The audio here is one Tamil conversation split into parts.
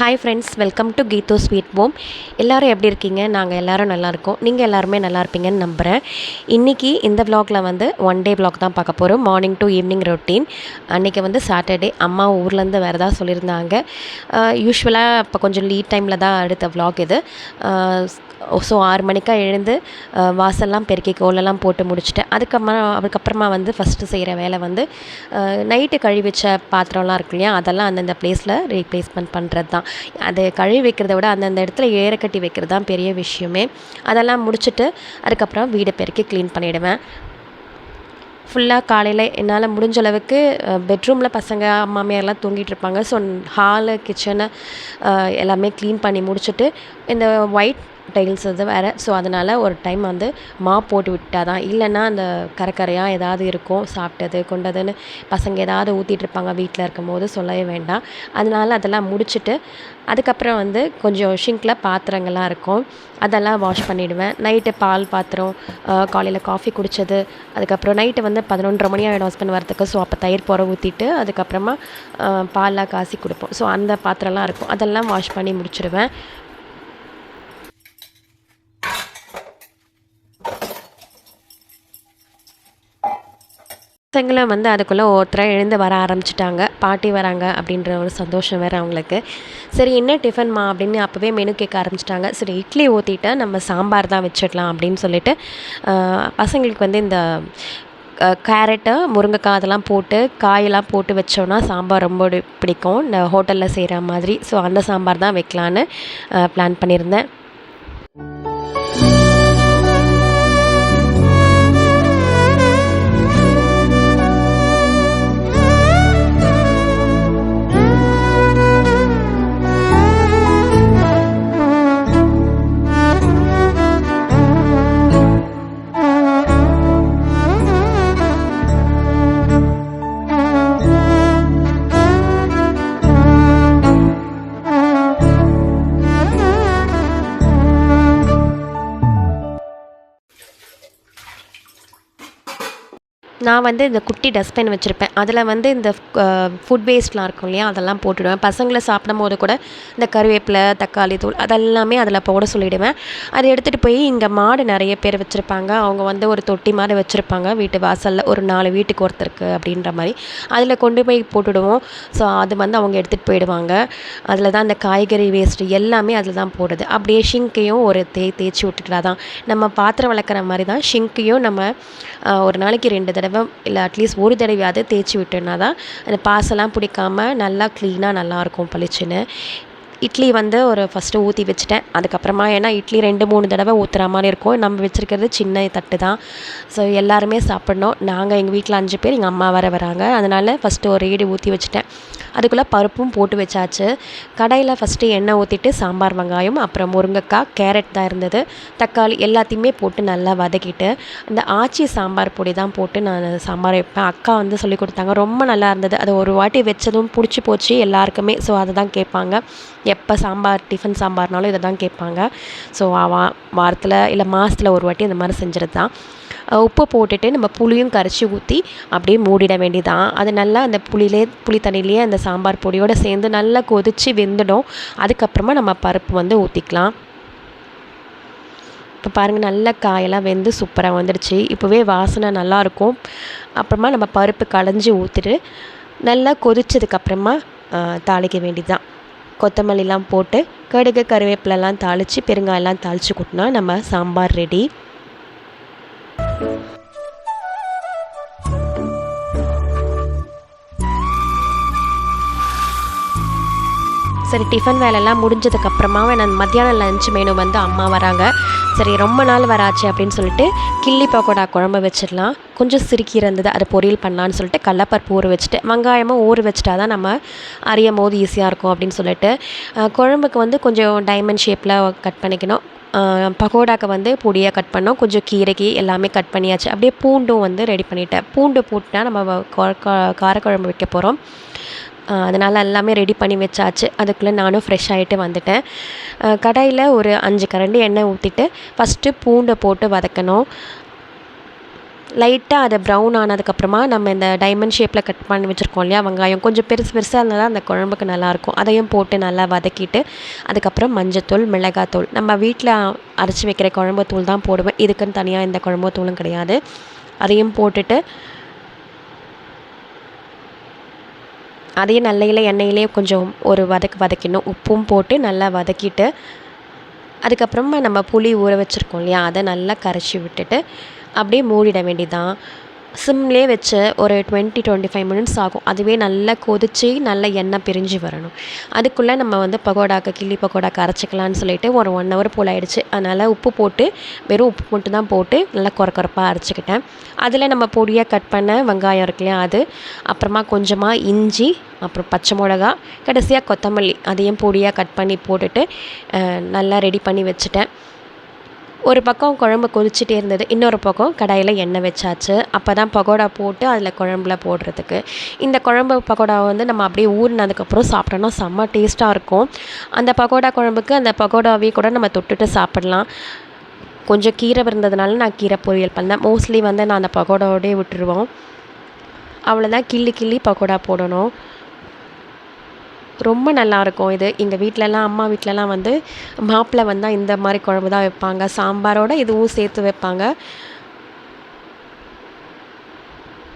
Hi friends welcome to Geetho sweet home எல்லோரும் எப்படி இருக்கீங்க? நாங்கள் எல்லோரும் நல்லா இருக்கோம். நீங்கள் எல்லாருமே நல்லா இருப்பீங்கன்னு நம்புகிறேன் இன்றைக்கி இந்த vlogல வந்து ஒன் டே vlog தான் பார்க்க போகிறோம் மார்னிங் டு ஈவினிங் ரொட்டீன் அன்றைக்கி வந்து சாட்டர்டே அம்மா ஊர்லேருந்து வேறு தான் சொல்லியிருந்தாங்க. யூஸ்வலாக இப்போ கொஞ்சம் லீட் டைமில் தான் அடுத்த vlog இது. ஸோ ஆறு மணிக்கா எழுந்து வாசல்லாம் பெருக்கி கோலெல்லாம் போட்டு முடிச்சுட்டு அதுக்கப்புறமா அதுக்கப்புறமா வந்து ஃபஸ்ட்டு செய்கிற வேலை வந்து நைட்டு கழுவிச்ச பாத்திரம்லாம் இருக்கு இல்லையா? அதெல்லாம் அந்தந்த பிளேஸில் ரீப்ளேஸ்மெண்ட் பண்ணுறது தான் அது கழுவி வைக்கிறத விட அந்தந்த இடத்துல ஏறக்கட்டி வைக்கிறது தான் பெரிய விஷயமே. அதெல்லாம் முடிச்சுட்டு அதுக்கப்புறம் வீடை பெருக்கி க்ளீன் பண்ணிவிடுவேன் ஃபுல்லாக காலையில் என்னால் முடிஞ்ச அளவுக்கு பெட்ரூமில் பசங்க மாமியார்லாம் தூங்கிட்டு இருப்பாங்க. ஸோ ஹாலு கிச்சனு எல்லாமே க்ளீன் பண்ணி முடிச்சுட்டு இந்த ஒயிட் டைல்ஸ் வந்து வேறு. ஸோ அதனால் ஒரு டைம் வந்து மாப் போட்டு விட்டால் தான் இல்லைன்னா அந்த கரக்கரையாக ஏதாவது இருக்கும் சாப்பிட்டது கொண்டதுன்னு பசங்க ஏதாவது ஊற்றிட்டுருப்பாங்க வீட்டில் இருக்கும் போது சொல்லவே வேண்டாம். அதனால அதெல்லாம் முடிச்சுட்டு அதுக்கப்புறம் வந்து கொஞ்சம் ஷிங்கில் பாத்திரங்கள்லாம் இருக்கும். அதெல்லாம் வாஷ் பண்ணிவிடுவேன் நைட்டு பால் பாத்திரம் காலையில் காஃபி குடித்தது அதுக்கப்புறம் நைட்டு வந்து பதினொன்றரை மணி ஆகிடும் ஹஸ்பண்ட் வரத்துக்கு ஸோ அப்போ தயிர் போற ஊற்றிட்டு அதுக்கப்புறமா அஹ், பால்லாம் காசி கொடுப்போம். ஸோ அந்த பாத்திரம்லாம் இருக்கும். அதெல்லாம் வாஷ் பண்ணி முடிச்சிடுவேன் பசங்களும் வந்து அதுக்குள்ளே ஒருத்தராக எழுந்து வர ஆரம்பிச்சிட்டாங்க. பாட்டி வராங்க அப்படின்ற ஒரு சந்தோஷம் வேறு அவங்களுக்கு. சரி என்ன டிஃபன்மா அப்படின்னு அப்போவே மெனு கேட்க ஆரம்பிச்சிட்டாங்க. சரி இட்லி ஊற்றிட்டு நம்ம சாம்பார் தான் வச்சிடலாம் அப்படின்னு சொல்லிட்டு பசங்களுக்கு வந்து இந்த கேரட்டு முருங்கைக்காய் அதெல்லாம் போட்டு காயெல்லாம் போட்டு வச்சோன்னா சாம்பார் ரொம்ப பிடிக்கும். இந்த ஹோட்டலில் செய்கிற மாதிரி. ஸோ அந்த சாம்பார் தான் வைக்கலான்னு பிளான் பண்ணியிருந்தேன். நான் வந்து இந்த குட்டி டஸ்ட்பின் வச்சுருப்பேன். அதில் வந்து இந்த ஃபுட் வேஸ்ட்லாம் இருக்கும் இல்லையா? அதெல்லாம் போட்டுடுவேன். பசங்களை சாப்பிடும் போது கூட இந்த கருவேப்பிலை தக்காளி தூள் அதெல்லாமே அதில் போட சொல்லிவிடுவேன் அதை எடுத்துகிட்டு போய் இங்கே மாடு நிறைய பேர் வச்சுருப்பாங்க. அவங்க வந்து ஒரு தொட்டி மாதிரி வச்சுருப்பாங்க. வீட்டு வாசலில் ஒரு நாலு வீட்டுக்கு ஒருத்தருக்கு அப்படின்ற மாதிரி. அதில் கொண்டு போய் போட்டுடுவோம். ஸோ அது வந்து அவங்க எடுத்துகிட்டு போயிடுவாங்க. அதில் தான் அந்த காய்கறி வேஸ்ட்டு எல்லாமே அதில் தான் போடுது அப்படியே ஷிங்கையும் ஒரு தே தேய்ச்சி விட்டுட்டா தான். நம்ம பாத்திரம் வளர்க்குற மாதிரி தான் ஷிங்கையும் நம்ம ஒரு நாளைக்கு ரெண்டு தடவை இல்லை அட்லீஸ்ட் ஒரு தடவையாவது தேய்ச்சி விட்டோன்னா தான் அந்த பாசெல்லாம் பிடிக்காம நல்லா க்ளீனாக நல்லாயிருக்கும் பளிச்சுன்னு. இட்லி வந்து ஒரு ஃபஸ்ட்டு ஊற்றி வச்சுட்டேன். அதுக்கப்புறமா ஏன்னா இட்லி ரெண்டு மூணு தடவை ஊற்றுற மாதிரி இருக்கும். நம்ம வச்சுருக்கிறது சின்ன தட்டு தான். ஸோ எல்லாருமே சாப்பிட்ணும். நாங்கள் எங்கள் வீட்டில் அஞ்சு பேர் எங்கள் அம்மா வர வராங்க. அதனால் ஃபஸ்ட்டு ஒரு ஈடு ஊற்றி வச்சுட்டேன். அதுக்குள்ளே பருப்பும் போட்டு வச்சாச்சு. கடையில் ஃபஸ்ட்டு எண்ணெய் ஊற்றிட்டு சாம்பார் வெங்காயம் அப்புறம் முருங்கைக்காய் கேரட் தான் இருந்தது. தக்காளி எல்லாத்தையுமே போட்டு நல்லா வதக்கிட்டு அந்த ஆச்சி சாம்பார் பொடி தான் போட்டு நான் சாம்பார் வைப்பேன். அக்கா வந்து சொல்லி கொடுத்தாங்க ரொம்ப நல்லா இருந்தது. அது ஒரு வாட்டி வச்சதும் பிடிச்சி போச்சு எல்லாருக்குமே. ஸோ அதை தான் கேட்பாங்க. எப்போ சாம்பார் டிஃபன் சாம்பார்னாலும் இதை தான் கேட்பாங்க. ஸோ வா வாரத்தில் இல்லை மாதத்தில் ஒரு வாட்டி அந்த மாதிரி செஞ்சுறது தான் உப்பு போட்டுட்டு நம்ம புளியும் கரைச்சி ஊற்றி அப்படியே மூடிட வேண்டியதான் அது நல்லா அந்த புளியிலே புளி தண்ணியிலேயே அந்த சாம்பார் பொடியோடு சேர்ந்து நல்லா கொதித்து வெந்துடும். அதுக்கப்புறமா நம்ம பருப்பு வந்து ஊற்றிக்கலாம் இப்போ பாருங்கள் நல்ல காயெல்லாம் வெந்து சூப்பராக வந்துடுச்சு. இப்போவே வாசனை நல்லாயிருக்கும். அப்புறமா நம்ம பருப்பு களைஞ்சி ஊற்றிட்டு நல்லா கொதிச்சதுக்கப்புறமா தாளிக்க வேண்டியதுதான். கொத்தமல்லிலாம் போட்டு கடுகு கருவேப்பிலலாம் தாளித்து பெருங்காயெல்லாம் தாளித்து கொட்டினா நம்ம சாம்பார் ரெடி சரி டிஃபன் வேலைலாம் முடிஞ்சதுக்கப்புறமா நான் மத்தியானம் லஞ்ச் மெனு வந்து அம்மா வராங்க. சரி ரொம்ப நாள் வராச்சு அப்படின்னு சொல்லிட்டு கிள்ளி பக்கோடா குழம்பு வச்சிடலாம். கொஞ்சம் சிறுக்கி இருந்தது அதை பொரியல் பண்ணலான்னு சொல்லிட்டு கடலப்பருப்பு ஊற வச்சுட்டு வெங்காயமும் ஊற வச்சுட்டா தான் நம்ம அறியும் போது ஈஸியாக இருக்கும் அப்படின்னு சொல்லிட்டு குழம்புக்கு வந்து கொஞ்சம் டைமண்ட் ஷேப்பில் கட் பண்ணிக்கணும். பகோடாக்கு வந்து பொடியாக கட் பண்ணோம். கொஞ்சம் கீரைக்கு எல்லாமே கட் பண்ணியாச்சு. அப்படியே பூண்டும் வந்து ரெடி பண்ணிட்டேன். பூண்டு போட்டுனா நம்ம வ- காரக்குழம்பு வைக்க போகிறோம் அதனால் எல்லாமே ரெடி பண்ணி வச்சாச்சு. அதுக்குள்ளே நானும் ஃப்ரெஷ் ஆகிட்டு வந்துட்டேன். கடாயில் ஒரு அஞ்சு கரண்டி எண்ணெய் ஊற்றிட்டு ஃபஸ்ட்டு பூண்டை போட்டு வதக்கணும். லைட்டாக அதை ப்ரௌன் ஆனதுக்கப்புறமா நம்ம இந்த டைமண்ட் ஷேப்பில் கட் பண்ணி வச்சுருக்கோம் இல்லையா வெங்காயம் கொஞ்சம் பெருசு பெருசாக இருந்தால் தான் அந்த குழம்புக்கு நல்லாயிருக்கும் அதையும் போட்டு நல்லா வதக்கிட்டு அதுக்கப்புறம் மஞ்சத்தூள் மிளகாத்தூள். நம்ம வீட்டில் அரைச்சி வைக்கிற குழம்பு தூள் தான் போடுவேன். இதுக்குன்னு தனியாக இந்த குழம்பு தூளும் கிடையாது. அதையும் போட்டுட்டு அதையும் நல்லையில் எண்ணெயிலே கொஞ்சம் ஒரு வதக்கு வதக்கிடணும். உப்பும் போட்டு நல்லா வதக்கிட்டு அதுக்கப்புறமா நம்ம புளி ஊற வச்சுருக்கோம் இல்லையா? அதை நல்லா கரைச்சி விட்டுட்டு அப்படியே மூடிட வேண்டியதான் சிம்லே வச்சு ஒரு டுவெண்ட்டி டுவெண்ட்டி ஃபைவ் மினிட்ஸ் ஆகும். அதுவே நல்லா கொதித்து நல்லா எண்ணெய் பிரிஞ்சு வரணும். அதுக்குள்ளே நம்ம வந்து பகோடாக்கு கிள்ளி பகோடாக்கு அரைச்சிக்கலான்னு சொல்லிட்டு ஒரு ஒன் ஹவர் போல் ஆகிடுச்சு அதனால் உப்பு போட்டு வெறும் உப்பு மட்டும் தான் போட்டு நல்லா குறை குறைப்பாக அரைச்சிக்கிட்டேன். அதில் நம்ம பொடியாக கட் பண்ண வெங்காயம் இருக்கு இல்லையா அது. அப்புறமா கொஞ்சமாக இஞ்சி அப்புறம் பச்சை மிளகா கடைசியாக கொத்தமல்லி அதையும் பொடியாக கட் பண்ணி போட்டுட்டு நல்லா ரெடி பண்ணி வச்சுட்டேன். ஒரு பக்கம் குழம்பு கொதிச்சுட்டே இருந்தது இன்னொரு பக்கம் கடாயில் எண்ணெய் வச்சாச்சு. அப்போ தான் பகோடா போட்டு அதில் குழம்புல போடுறதுக்கு. இந்த குழம்பு பகோடாவை வந்து நம்ம அப்படியே ஊறினதுக்கப்புறம் சாப்பிட்டோன்னா செம்ம டேஸ்ட்டாக இருக்கும். அந்த பகோடா குழம்புக்கு அந்த பகோடாவே கூட நம்ம தொட்டுட்டு சாப்பிட்லாம். கொஞ்சம் கீரை இருந்ததுனால நான் கீரை பொரியல் பண்ணேன் மோஸ்ட்லி வந்து நான் அந்த பகோடாவோடே விட்டுருவோம். அவ்வளோதான் கிள்ளி கிள்ளி பகோடா போடணும். ரொம்ப நல்லாயிருக்கும் இது. எங்கள் வீட்டிலலாம் அம்மா வீட்டிலலாம் வந்து மாப்பிள்ளை வந்தால் இந்த மாதிரி குழம்பு தான் வைப்பாங்க. சாம்பாரோடு இதுவும் சேர்த்து வைப்பாங்க.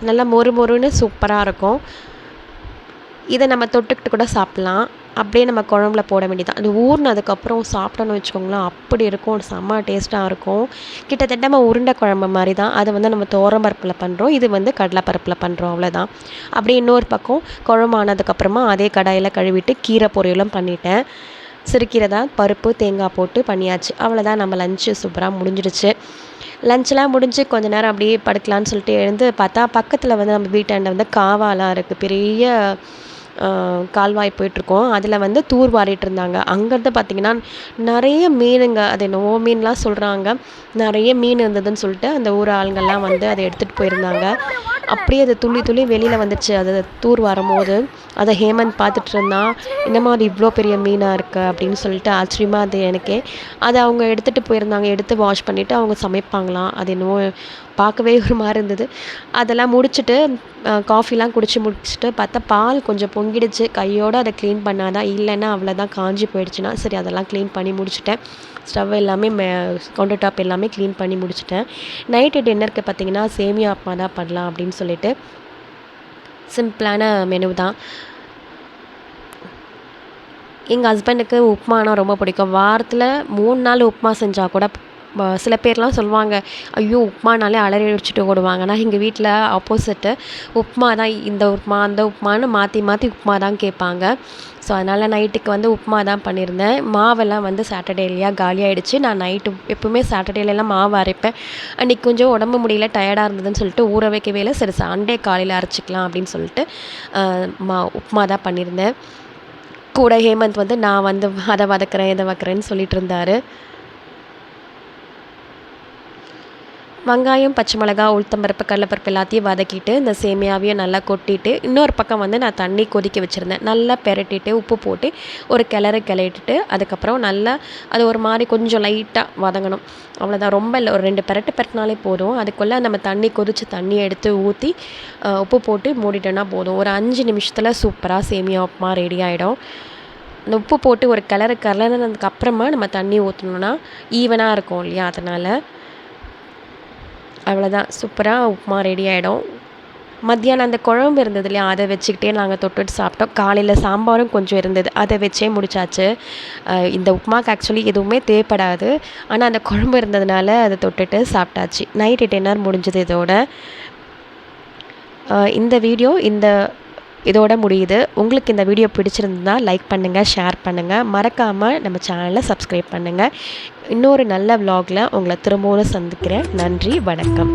நல்லா மொறு மொறுன்னு சூப்பராக இருக்கும். இதை நம்ம தொட்டுக்கிட்டு கூட சாப்பிட்லாம். அப்படியே நம்ம குழம்புல போட வேண்டியதான் அது ஊறினதுக்கப்புறம் சாப்பிட்டோன்னு வச்சுக்கோங்களேன் அப்படி இருக்கும். செம்ம டேஸ்ட்டாக இருக்கும். கிட்டத்தட்ட நம்ம உருண்டை குழம்பு மாதிரி தான் அதை வந்து நம்ம பருப்பில் பண்ணுறோம் இது வந்து கடலைப்பருப்பில் பண்ணுறோம் அவ்வளோதான் அப்படியே இன்னொரு பக்கம் குழம்பு ஆனதுக்கப்புறமா அதே கடாயில் கழுவிட்டு கீரை பொரியலும் பண்ணிட்டேன். சிறுக்கீரை தான் பருப்பு தேங்காய் போட்டு பண்ணியாச்சு. அவ்வளோதான் நம்ம லஞ்சு சூப்பராக முடிஞ்சிடுச்சு லஞ்செலாம் முடிஞ்சு கொஞ்ச நேரம் அப்படியே படுக்கலான்னு சொல்லிட்டு எழுந்து பார்த்தா பக்கத்தில் வந்து நம்ம வீட்டாண்ட வந்து காவாலாம் இருக்குது பெரிய கால்வாய் போயிட்டுருக்கோம். அதில் வந்து தூர் வாரிட்டு இருந்தாங்க அங்கேருந்து பார்த்திங்கன்னா நிறைய மீனுங்க அது என்னவோ மீன்லாம் சொல்கிறாங்க நிறைய மீன் இருந்ததுன்னு சொல்லிட்டு அந்த ஊர் ஆளுங்கள்லாம் வந்து அதை எடுத்துகிட்டு போயிருந்தாங்க. அப்படியே அது துள்ளி துள்ளி வெளியில் வந்துச்சு அது தூர் வரும்போது அதை ஹேமந்த் பார்த்துட்டு இருந்தான் என்னம்மா அது இவ்வளோ பெரிய மீனாக இருக்கு? அப்படின்னு சொல்லிட்டு ஆச்சரியமாக அது எனக்கே. அதை அவங்க எடுத்துகிட்டு போயிருந்தாங்க. எடுத்து வாஷ் பண்ணிவிட்டு அவங்க சமைப்பாங்களாம். அது என்னவோ பார்க்கவே ஒரு மாதிரி இருந்தது. அதெல்லாம் முடிச்சுட்டு காஃபிலாம் குடிச்சு முடிச்சுட்டு பார்த்தா பால் கொஞ்சம் பொங்கிடுச்சு. கையோடு அதை க்ளீன் பண்ணாதான் இல்லைன்னா அவ்வளோதான் காஞ்சி போயிடுச்சுன்னா சரி அதெல்லாம் க்ளீன் பண்ணி முடிச்சுட்டேன். ஸ்டவ் எல்லாமே மே கவுண்டர் டாப் எல்லாமே க்ளீன் பண்ணி முடிச்சுட்டேன். நைட்டு டின்னருக்கு பார்த்திங்கன்னா சேமியா உப்புமா தான் பண்ணலாம் அப்படின்னு சொல்லிட்டு. சிம்பிளான மெனு தான். எங்கள் ஹஸ்பண்டுக்கு உப்புமானா ரொம்ப பிடிக்கும். வாரத்தில் மூணு நாள் உப்புமா செஞ்சால் கூட சில பேர்லாம் சொல்லுவாங்க ஐயோ உப்புமானாலே அலறி அடிச்சுட்டு ஓடுவாங்க. ஆனால் எங்கள் வீட்டில் ஆப்போசிட்டு உப்புமா தான் இந்த உப்புமா அந்த உப்புமான்னு மாற்றி மாற்றி உப்புமா தான் கேட்பாங்க. ஸோ அதனால் நைட்டுக்கு வந்து உப்புமா தான் பண்ணியிருந்தேன். மாவெல்லாம் வந்து சாட்டர்டேலையா காலியாகிடுச்சு நான் நைட்டு எப்போவுமே சாட்டர்டேலலாம் மாவு அரைப்பேன். அன்றைக்கி கொஞ்சம் உடம்பு முடியல டயர்டாக இருந்ததுன்னு சொல்லிட்டு ஊற வைக்கவே இல்லை. சரி சண்டே காலையில் அரைச்சிக்கலாம் அப்படின்னு சொல்லிட்டு மா உப்புமா தான் பண்ணியிருந்தேன். கூட ஹேமந்த் வந்து நான் வந்து அதை வதக்குறேன் இதை வைக்கிறேன்னு சொல்லிட்டு இருந்தார். வெங்காயம் பச்சை மிளகா உளுத்தம்பருப்பு கடலப்பருப்பு எல்லாத்தையும் வதக்கிட்டு இந்த சேமியாவையும் நல்லா கொட்டிட்டு இன்னொரு பக்கம் வந்து நான் தண்ணி கொதிக்க வச்சுருந்தேன். நல்லா பெரட்டிட்டு உப்பு போட்டு ஒரு கிளறு கிளறிட்டு அதுக்கப்புறம் நல்லா அது ஒரு மாதிரி கொஞ்சம் லைட்டாக வதங்கணும். அவ்வளோதான் ரொம்ப இல்லை ஒரு ரெண்டு பெரட்டு பெரட்டினாலே போதும். அதுக்குள்ளே நம்ம தண்ணி கொதித்து தண்ணியை எடுத்து ஊற்றி உப்பு போட்டு மூடிட்டோன்னா போதும். ஒரு அஞ்சு நிமிஷத்தில் சூப்பராக சேமியா உப்புமா ரெடி ஆகிடும் அந்த உப்பு போட்டு ஒரு கிளறு கிளறினதுக்கு அப்புறமா நம்ம தண்ணி ஊற்றணுன்னா ஈவனாக இருக்கும் இல்லையா? அதனால் அவ்வளோதான் சூப்பராக உப்புமா ரெடி ஆகிடும் மத்தியானம் அந்த குழம்பு இருந்தது இல்லையா? அதை வச்சுக்கிட்டே நாங்கள் தொட்டுட்டு சாப்பிட்டோம். காலையில் சாம்பாரும் கொஞ்சம் இருந்தது. அதை வச்சே முடிச்சாச்சு. இந்த உப்புமாக்கு ஆக்சுவலி எதுவுமே தேவைப்படாது. ஆனால் அந்த குழம்பு இருந்ததுனால அதை தொட்டுட்டு சாப்பிட்டாச்சு. நைட்டு டின்னர் முடிஞ்சது இதோட. இந்த வீடியோ இந்த இதோட முடியுது. உங்களுக்கு இந்த வீடியோ பிடிச்சிருந்தா லைக் பண்ணுங்கள் ஷேர் பண்ணுங்கள் மறக்காமல் நம்ம சேனலை சப்ஸ்கிரைப் பண்ணுங்கள் இன்னொரு நல்ல விலாகில் உங்களை திரும்பவும் சந்திக்கிறேன். நன்றி வணக்கம்.